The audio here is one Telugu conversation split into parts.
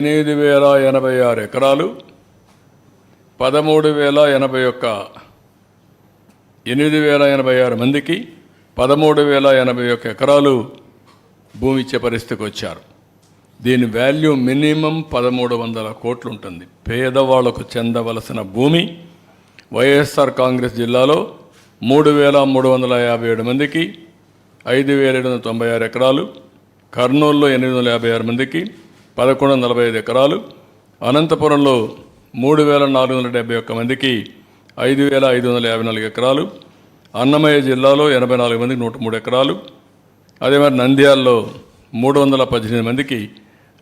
ఎనిమిది వేల ఎనభై ఆరు ఎకరాలు పదమూడు వేల ఎనభై ఒక్క ఎనిమిది వేల ఎనభై ఆరు మందికి పదమూడు వేల ఎనభై ఒక్క ఎకరాలు భూమి ఇచ్చే పరిస్థితికి వచ్చారు. దీని వాల్యూ మినిమం పదమూడు వందల కోట్లు ఉంటుంది పేదవాళ్ళకు చెందవలసిన భూమి వైఎస్ఆర్ కాంగ్రెస్ జిల్లాలో మూడు వేల మూడు వందల యాభై ఏడు మందికి ఐదు వేల ఏడు వందల తొంభై ఆరు ఎకరాలు కర్నూలులో ఎనిమిది వందల యాభై ఆరు మందికి పదకొండు వందల నలభై ఐదు ఎకరాలు అనంతపురంలో మూడు వేల నాలుగు వందల డెబ్బై ఒక్క మందికి ఐదు వేల ఐదు వందల యాభై నాలుగు ఎకరాలు అన్నమయ్య జిల్లాలో ఎనభై నాలుగు మందికి నూట మూడు ఎకరాలు అదే మరి నంద్యాలలో మూడు వందల పద్దెనిమిది మందికి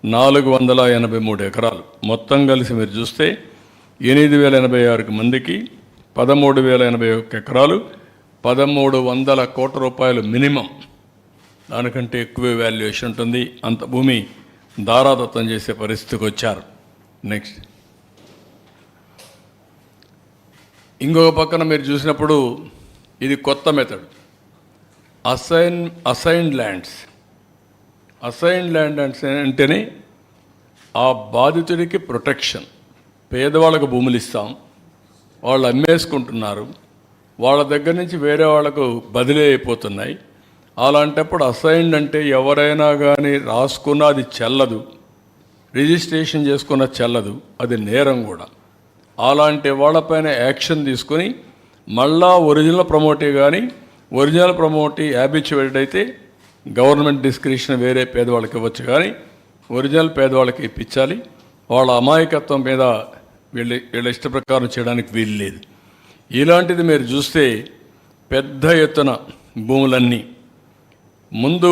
నాలుగు వందల ఎనభై మూడు ఎకరాలు. మొత్తం కలిసి మీరు చూస్తే ఎనిమిది వేల ఎనభై ఆరు మందికి పదమూడు వేల ఎనభై ఒక్క ఎకరాలు పదమూడు వందల కోట్ల రూపాయలు మినిమం. దానికంటే ఎక్కువ వాల్యుయేషన్ ఉంటుంది. అంత భూమి దారాదత్తం చేసే పరిస్థితికి వచ్చారు. నెక్స్ట్ ఇంకొక పక్కన మీరు చూసినప్పుడు ఇది కొత్త method assign assigned lands assigned land అంటేనే ఆ బాధితుడికి ప్రొటెక్షన్ పేదవాళ్ళకు భూములు ఇస్తాం. వాళ్ళు అమ్మేసుకుంటున్నారు. వాళ్ళ దగ్గర నుంచి వేరే వాళ్ళకు బదిలీ అయిపోతున్నాయి. అలాంటప్పుడు అసైన్డ్ అంటే ఎవరైనా కానీ రాసుకున్న అది చెల్లదు. రిజిస్ట్రేషన్ చేసుకున్న చెల్లదు. అది నేరం కూడా. అలాంటి వాళ్ళపైన యాక్షన్ తీసుకొని మళ్ళా ఒరిజినల్ ప్రమోటీ కానీ ఒరిజినల్ ప్రమోటీ యాబిచ్యువేటెడ్ అయితే గవర్నమెంట్ డిస్క్రిప్షన్ వేరే పేదవాళ్ళకి ఇవ్వచ్చు కానీ ఒరిజినల్ పేదవాళ్ళకి ఇప్పించాలి. వాళ్ళ అమాయకత్వం మీద వీళ్ళ వీళ్ళ ఇష్ట ప్రకారం చేయడానికి వీలు లేదు ఇలాంటిది మీరు చూస్తే పెద్ద ఎత్తున భూములన్నీ ముందు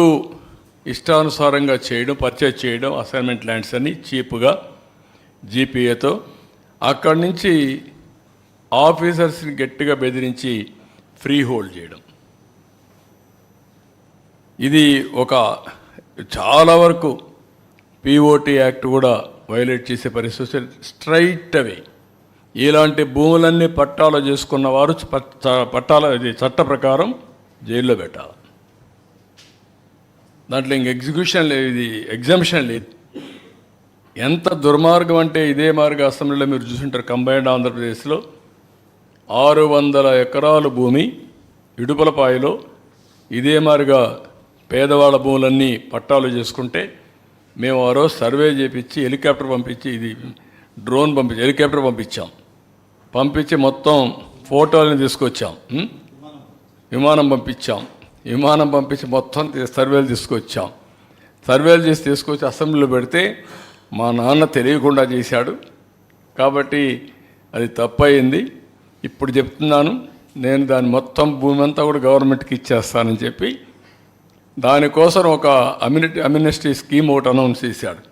ఇష్టానుసారంగా చేయడం పర్చేజ్ చేయడం అసైన్మెంట్ ల్యాండ్స్ అన్ని చీప్గా జీపీఏతో అక్కడి నుంచి ఆఫీసర్స్ని గట్టిగా బెదిరించి ఫ్రీ హోల్డ్ చేయడం. ఇది ఒక చాలా వరకు పిఓటి యాక్ట్ కూడా వైలేట్ చేసే పరిస్థితి స్ట్రైట్ అవే ఇలాంటి భూములన్నీ పట్టాలు చేసుకున్న వారు పట్టాల చట్ట ప్రకారం జైల్లో పెట్టాలి. దాంట్లో ఇంక ఎగ్జిక్యూషన్ లేదు ఇది ఎగ్జామిషన్ లేదు. ఎంత దుర్మార్గం అంటే ఇదే మార్గ అసెంబ్లీలో మీరు చూసుంటారు కంబైన్డ్ ఆంధ్రప్రదేశ్లో ఆరు వందల ఎకరాల భూమి ఇడుపలపాయలో ఇదే మారిగా పేదవాళ్ళ భూములన్నీ పట్టాలు చేసుకుంటే మేము ఆ రోజు సర్వే చేపించి హెలికాప్టర్ పంపించి ఇది డ్రోన్ పంపించి హెలికాప్టర్ పంపించాం. పంపించి మొత్తం ఫోటోలను తీసుకొచ్చాం విమానం పంపించాం. విమానం పంపించి మొత్తం సర్వేలు తీసుకొచ్చాం. సర్వేలు చేసి తీసుకొచ్చి అసెంబ్లీలో పెడితే మా నాన్న తెలియకుండా చేశాడు. కాబట్టి అది తప్పయింది. ఇప్పుడు చెప్తున్నాను నేను దాని మొత్తం భూమి అంతా కూడా గవర్నమెంట్కి ఇచ్చేస్తానని చెప్పి దానికోసం ఒక అమ్యూనిటీ అమ్యూనిస్టీ స్కీమ్ ఒకటి అనౌన్స్ చేశాడు.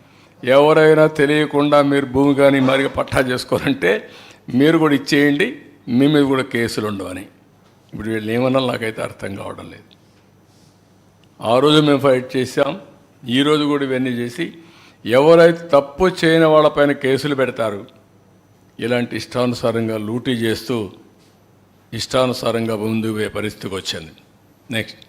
ఎవరైనా తెలియకుండా మీరు భూమి కానీ మరి పట్టా చేసుకోరంటే మీరు కూడా ఇచ్చేయండి మీ మీద కూడా కేసులు ఉండవని. ఇప్పుడు వీళ్ళు ఏమన్నా నాకైతే అర్థం కావడం లేదు. ఆ రోజు మేము ఫైట్ చేశాం. ఈరోజు కూడా ఇవన్నీ చేసి ఎవరైతే తప్పు చేయని వాళ్ళపైన కేసులు పెడతారు ఇలాంటి ఇష్టానుసారంగా లూటీ చేస్తూ ఇష్టానుసారంగా ముందుకు పోయే పరిస్థితికి వచ్చింది. నెక్స్ట్